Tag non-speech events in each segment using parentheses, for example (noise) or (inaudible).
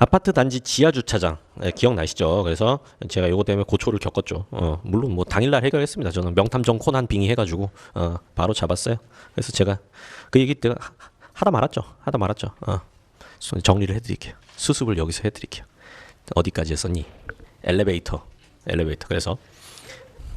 아파트 단지 지하 주차장 예, 기억나시죠? 그래서 제가 요거 때문에 고초를 겪었죠. 어, 물론 뭐 당일날 해결했습니다. 저는 명탐정 코난 빙의 해가지고 어, 바로 잡았어요. 그래서 제가 그 얘기 하- 하다 말았죠. 하다 말았죠. 어, 수- 정리를 해드릴게요. 수습을 여기서 해드릴게요. 어디까지 했었니? 엘리베이터, 엘리베이터. 그래서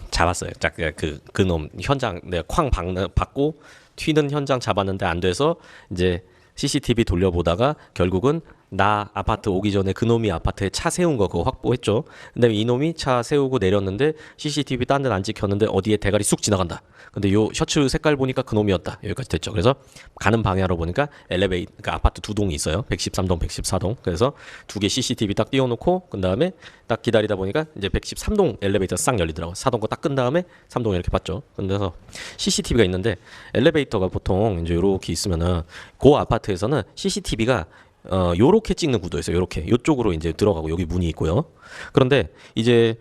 잡았어요. 자, 그 그놈 현장 내가 쾅 박는 받고 튀는 현장 잡았는데 안 돼서 이제 CCTV 돌려보다가 결국은 나 아파트 오기 전에 그놈이 아파트에 차 세운 거 그거 확보했죠. 근데 이놈이 차 세우고 내렸는데 CCTV 딴 데는 안 찍혔는데 어디에 대가리 쑥 지나간다. 근데 요 셔츠 색깔 보니까 그놈이었다. 여기까지 됐죠. 그래서 가는 방향으로 보니까 엘리베이 그러니까 아파트 두 동이 있어요. 113동, 114동. 그래서 두 개 CCTV 딱 띄워놓고 그 다음에 딱 기다리다 보니까 이제 113동 엘리베이터 싹 열리더라고. 4동 거 딱 끈 다음에 3동 이렇게 봤죠. 근데서 CCTV가 있는데 엘리베이터가 보통 이제 요렇게 있으면은 그 아파트에서는 CCTV가 어 요렇게 찍는 구도였어요. 요렇게 요쪽으로 이제 들어가고 여기 문이 있고요. 그런데 이제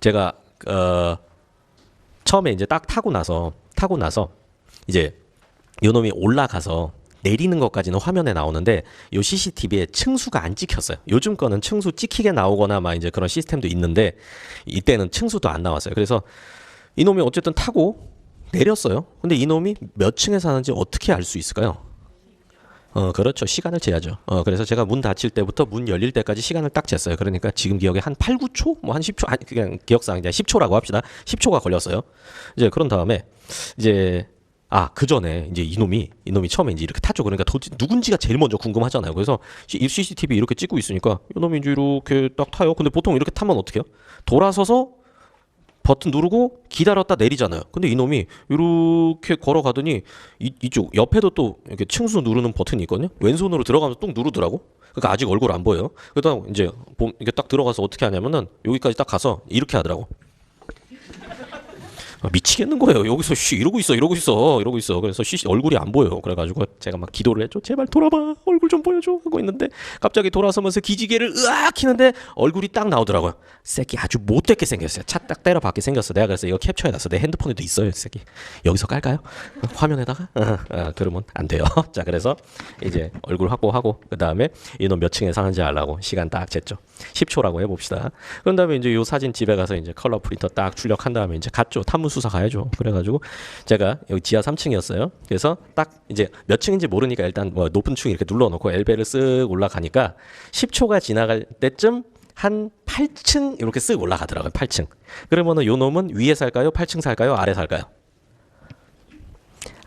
제가 어 처음에 이제 딱 타고 나서 타고 나서 이제 요놈이 올라가서 내리는 것까지는 화면에 나오는데 요 CCTV에 층수가 안 찍혔어요. 요즘 거는 층수 찍히게 나오거나 막 이제 그런 시스템도 있는데 이때는 층수도 안 나왔어요. 그래서 이놈이 어쨌든 타고 내렸어요. 근데 이놈이 몇 층에 사는지 어떻게 알 수 있을까요? 어, 그렇죠. 시간을 재야죠. 어, 그래서 제가 문 닫힐 때부터 문 열릴 때까지 시간을 딱 쟀어요. 그러니까 지금 기억에 한 8, 9초? 뭐 한 10초? 아니, 그냥 기억상 이제 10초라고 합시다. 10초가 걸렸어요. 이제 그런 다음에 이제 아, 그 전에 이제 이놈이 이놈이 처음에 이제 이렇게 탔죠. 그러니까 도대체 누군지가 제일 먼저 궁금하잖아요. 그래서 이 CCTV 이렇게 찍고 있으니까 이놈이 이제 이렇게 딱 타요. 근데 보통 이렇게 타면 어떻게 해요? 돌아서서 버튼 누르고 기다렸다 내리잖아요. 근데 이놈이 이렇게 걸어가더니 이, 이쪽 옆에도 또 이렇게 층수 누르는 버튼이 있거든요. 왼손으로 들어가면서 뚝 누르더라고. 그러니까 아직 얼굴 안 보여요. 그러다 이제 봄- 이게 딱 들어가서 어떻게 하냐면은 여기까지 딱 가서 이렇게 하더라고. 아, 미치겠는 거예요. 여기서 쉬 이러고 있어, 이러고 있어, 이러고 있어. 그래서 쉬 얼굴이 안 보여. 그래가지고 제가 막 기도를 했죠. 제발 돌아봐, 얼굴 좀 보여줘 하고 있는데 갑자기 돌아서면서 기지개를 으악 키는데 얼굴이 딱 나오더라고요. 새끼 아주 못되게 생겼어요. 차 딱 때려 박게 생겼어. 내가 그래서 이거 캡처해놨어. 내 핸드폰에도 있어요, 이 새끼. 여기서 깔까요? 화면에다가? 어, 어, 그러면 안 돼요. (laughs) 자, 그래서 이제 얼굴 확보하고 그 다음에 이놈 몇 층에 사는지 알라고 시간 딱 쟀죠. 10초라고 해봅시다. 그런 다음에 이제 요 사진 집에 가서 이제 컬러 프린터 딱 출력한 다음에 이제 갔죠. 탐문 수사 가야죠. 그래가지고 제가 여기 지하 3층이었어요. 그래서 딱 이제 몇 층인지 모르니까 일단 뭐 높은 층 이렇게 눌러놓고 엘베를 쓱 올라가니까 10초가 지나갈 때쯤 한 8층 이렇게 쓱 올라가더라고요. 8층. 그러면은 요 놈은 위에 살까요? 8층 살까요? 아래 살까요?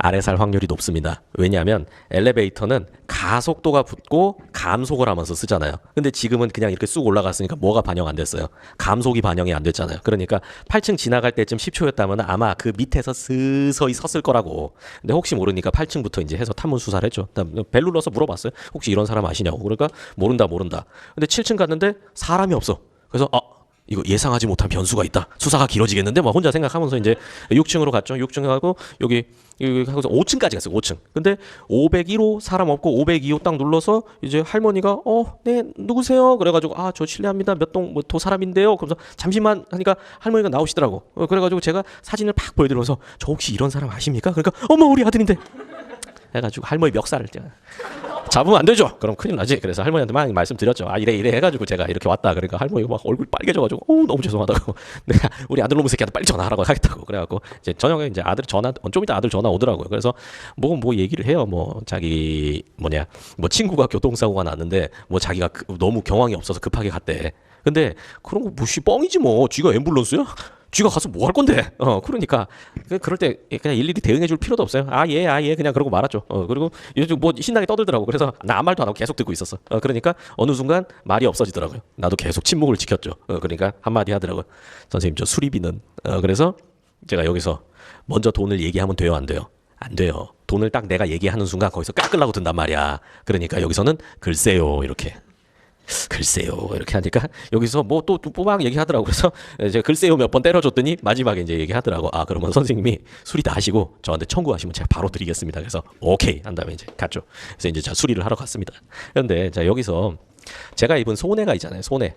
아래 살 확률이 높습니다. 왜냐하면 엘리베이터는 가속도가 붙고 감속을 하면서 쓰잖아요. 근데 지금은 그냥 이렇게 쑥 올라갔으니까 뭐가 반영 안 됐어요? 감속이 반영이 안 됐잖아요. 그러니까 8층 지나갈 때쯤 10초였다면 아마 그 밑에서 스서히 섰을 거라고. 근데 혹시 모르니까 8층부터 이제 해서 탐문 수사를 했죠. 벨 눌러서 물어봤어요. 혹시 이런 사람 아시냐고. 그러니까 모른다 모른다. 근데 7층 갔는데 사람이 없어. 그래서 아 이거 예상하지 못한 변수가 있다. 수사가 길어지겠는데 막 혼자 생각하면서 이제 6층으로 갔죠. 6층 가고 여기 여기 하고서 5층까지 갔어요. 5층. 근데 501호 사람 없고 502호 딱 눌러서 이제 할머니가 어, 네, 누구세요? 그래 가지고 아, 저 실례합니다. 몇 동 뭐도 사람인데요. 그러면서 잠시만 하니까 할머니가 나오시더라고. 어, 그래 가지고 제가 사진을 팍 보여 드리면서 저 혹시 이런 사람 아십니까? 그러니까 어머 우리 아들인데. 해 가지고 할머니 멱살을 제가 잡으면 안 되죠. 그럼 큰일 나지. 그래서 할머니한테 막 말씀드렸죠. 아 이래 이래 해가지고 제가 이렇게 왔다. 그러니까 할머니가 막 얼굴 빨개져가지고 어 너무 죄송하다고. (laughs) 내가 우리 아들 놈의 새끼한테 빨리 전화하라고 하겠다고 그래갖고 이제 저녁에 이제 아들 전화 어, 좀 이따 아들 전화 오더라고요. 그래서 뭐뭐 얘기를 해요. 뭐 자기 뭐냐 뭐 친구가 교통사고가 났는데 뭐 자기가 그- 너무 경황이 없어서 급하게 갔대. 근데 그런 거 무시 뻥이지 뭐. 쥐가 앰뷸런스야? 쥐가 가서 뭐 할 건데? 어, 그러니까 그- 그럴 때 그냥 일일이 대응해 줄 필요도 없어요. 아, 예, 아, 예, 그냥 그러고 말았죠. 어, 그리고 요즘 뭐 신나게 떠들더라고. 그래서 나 아무 말도 안 하고 계속 듣고 있었어. 어, 그러니까 어느 순간 말이 없어지더라고요. 나도 계속 침묵을 지켰죠. 어, 그러니까 한마디 하더라고요. 선생님, 저 수리비는. 어, 그래서 제가 여기서 먼저 돈을 얘기하면 돼요, 안 돼요? 안 돼요. 돈을 딱 내가 얘기하는 순간 거기서 깎으려고 든단 말이야. 그러니까 여기서는 글쎄요, 이렇게. 글쎄요. 이렇게 하니까 여기서 뭐또 뽑아 얘기하더라고. 그래서 제가 글쎄요 몇 번 때려줬더니 마지막에 이제 얘기하더라고. 아 그러면 선생님이 수리 다 하시고 저한테 청구하시면 제가 바로 드리겠습니다. 그래서 오케이 한 다음에 이제 갔죠. 그래서 이제 자 수리를 하러 갔습니다. 그런데 자 여기서 제가 입은 소내가 있잖아요 소내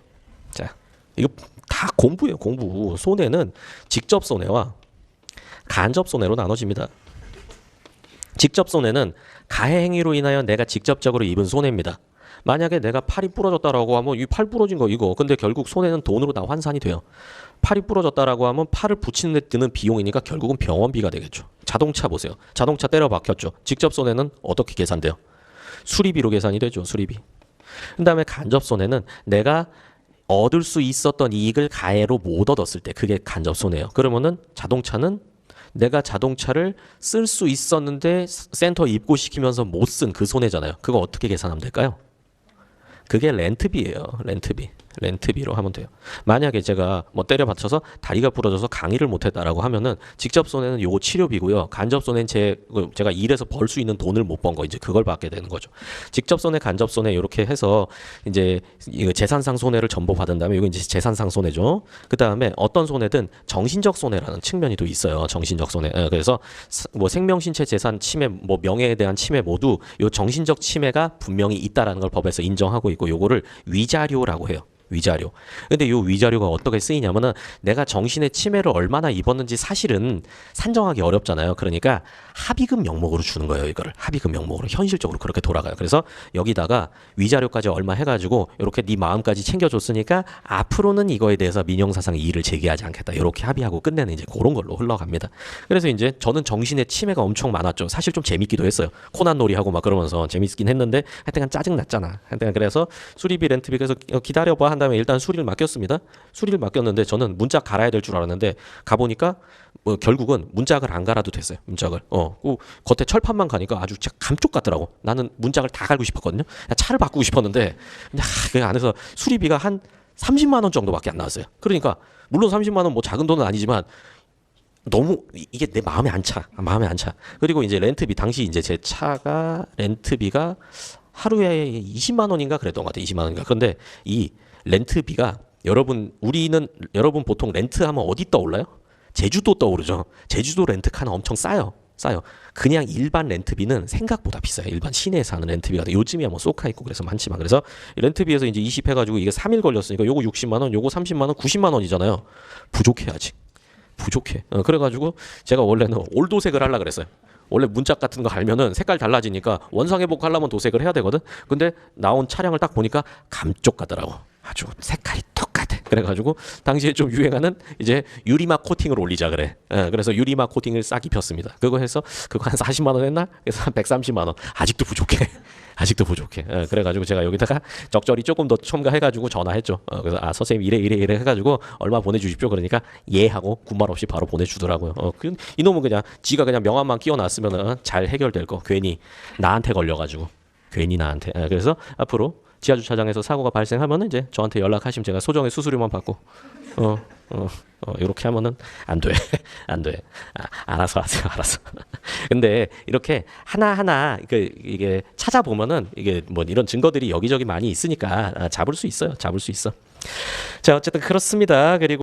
자 이거 다 공부예요 공부. 소내는 직접 소내와 간접 소내로 나눠집니다. 직접 손해는 가해 행위로 인하여 내가 직접적으로 입은 손해입니다. 만약에 내가 팔이 부러졌다라고 하면 이 팔 부러진 거 이거 근데 결국 손해는 돈으로 다 환산이 돼요. 팔이 부러졌다라고 하면 팔을 붙이는 데 드는 비용이니까 결국은 병원비가 되겠죠. 자동차 보세요. 자동차 때려 박혔죠. 직접 손해는 어떻게 계산돼요? 수리비로 계산이 되죠. 수리비. 그다음에 간접 손해는 내가 얻을 수 있었던 이익을 가해로 못 얻었을 때 그게 간접 손해예요. 그러면은 자동차는 내가 자동차를 쓸 수 있었는데 센터 입고시키면서 못 쓴 그 손해잖아요. 그거 어떻게 계산하면 될까요? 그게 렌트비예요. 렌트비. 렌트비로 하면 돼요. 만약에 제가 뭐 때려 받쳐서 다리가 부러져서 강의를 못 했다라고 하면은 직접 손해는 요거 치료비고요. 간접 손해는 제그 제가 일해서 벌 수 있는 돈을 못 번 거 이제 그걸 받게 되는 거죠. 직접 손해, 간접 손해 이렇게 해서 이제 재산상 손해를 전부 받은 다음에 이거 이제 재산상 손해죠. 그다음에 어떤 손해든 정신적 손해라는 측면이 또 있어요. 정신적 손해. 예, 그래서 사- 뭐 생명, 신체, 재산 침해, 뭐 명예에 대한 침해 모두 요 정신적 침해가 분명히 있다라는 걸 법에서 인정하고 있고 요거를 위자료라고 해요. 위자료. 근데 요 위자료가 어떻게 쓰이냐면은 내가 정신의 침해를 얼마나 입었는지 사실은 산정하기 어렵잖아요. 그러니까 합의금 명목으로 주는 거예요. 이거를 합의금 명목으로 현실적으로 그렇게 돌아가요. 그래서 여기다가 위자료까지 얼마 해가지고 이렇게 네 마음까지 챙겨줬으니까 앞으로는 이거에 대해서 민형사상 이의를 제기하지 않겠다. 이렇게 합의하고 끝내는 이제 그런 걸로 흘러갑니다. 그래서 이제 저는 정신의 침해가 엄청 많았죠. 사실 좀 재밌기도 했어요. 코난 놀이하고 막 그러면서 재밌긴 했는데 하여튼간 짜증 났잖아. 하여튼 그래서 수리비 렌트비 그래서 기다려봐 한 다음에 일단 수리를 맡겼습니다. 수리를 맡겼는데 저는 문짝 갈아야 될 줄 알았는데 가보니까 뭐 결국은 문짝을 안 갈아도 됐어요. 문짝을. 어. 그 겉에 철판만 가니까 아주 진짜 감쪽 같더라고. 나는 문짝을 다 갈고 싶었거든요. 그냥 차를 바꾸고 싶었는데 하, 그 안에서 수리비가 한 30만 원 정도밖에 안 나왔어요. 그러니까 물론 30만 원 뭐 작은 돈은 아니지만 너무 이- 이게 내 마음에 안 차. 마음에 안 차. 그리고 이제 렌트비 당시 이제 제 차가 렌트비가 하루에 20만 원인가 그랬던 것 같아요. 20만 원인가. 그런데 이 렌트비가 여러분 우리는 여러분 보통 렌트하면 어디 떠올라요? 제주도 떠오르죠. 제주도 렌트카는 엄청 싸요. 싸요. 그냥 일반 렌트비는 생각보다 비싸요. 일반 시내에서 하는 렌트비가 요즘이야 뭐 쏘카 있고 그래서 많지만 그래서 이 렌트비에서 이제 20 해가지고 이게 3일 걸렸으니까 요거 60만 원, 요거 30만 원, 90만 원이잖아요. 부족해 아직. 부족해. 어, 그래가지고 제가 원래는 올도색을 하려 그랬어요. 원래 문짝 같은 거 갈면은 색깔 달라지니까 원상 회복하려면 도색을 해야 되거든. 근데 나온 차량을 딱 보니까 감쪽 같더라고. 아주 색깔이. 그래가지고 당시에 좀 유행하는 이제 유리막 코팅을 올리자 그래. 예, 그래서 유리막 코팅을 싹 입혔습니다. 그거 해서 그거 한 40만 원 했나? 그래서 한 130만 원. 아직도 부족해. (laughs) 아직도 부족해. 예, 그래가지고 제가 여기다가 적절히 조금 더 첨가해가지고 전화했죠. 어, 그래서 아 선생님 이래 이래 이래 해가지고 얼마 보내주십시오. 그러니까 예 하고 군말 없이 바로 보내주더라고요. 어, 그, 이놈은 그냥 지가 그냥 명함만 끼워놨으면은 잘 해결될 거. 괜히 나한테 걸려가지고 괜히 나한테. 예, 그래서 앞으로 지하 주차장에서 사고가 발생하면은 이제 저한테 연락하시면 제가 소정의 수수료만 받고 어. 어, 어, 이렇게 하면은 안 돼. (laughs) 안 돼. 아, 알아서 하세요. (laughs) 알아서. 근데 이렇게 하나하나 그 이게 찾아보면은 이게 뭐 이런 증거들이 여기저기 많이 있으니까 아, 잡을 수 있어요. 잡을 수 있어. 자, 어쨌든 그렇습니다. 그리고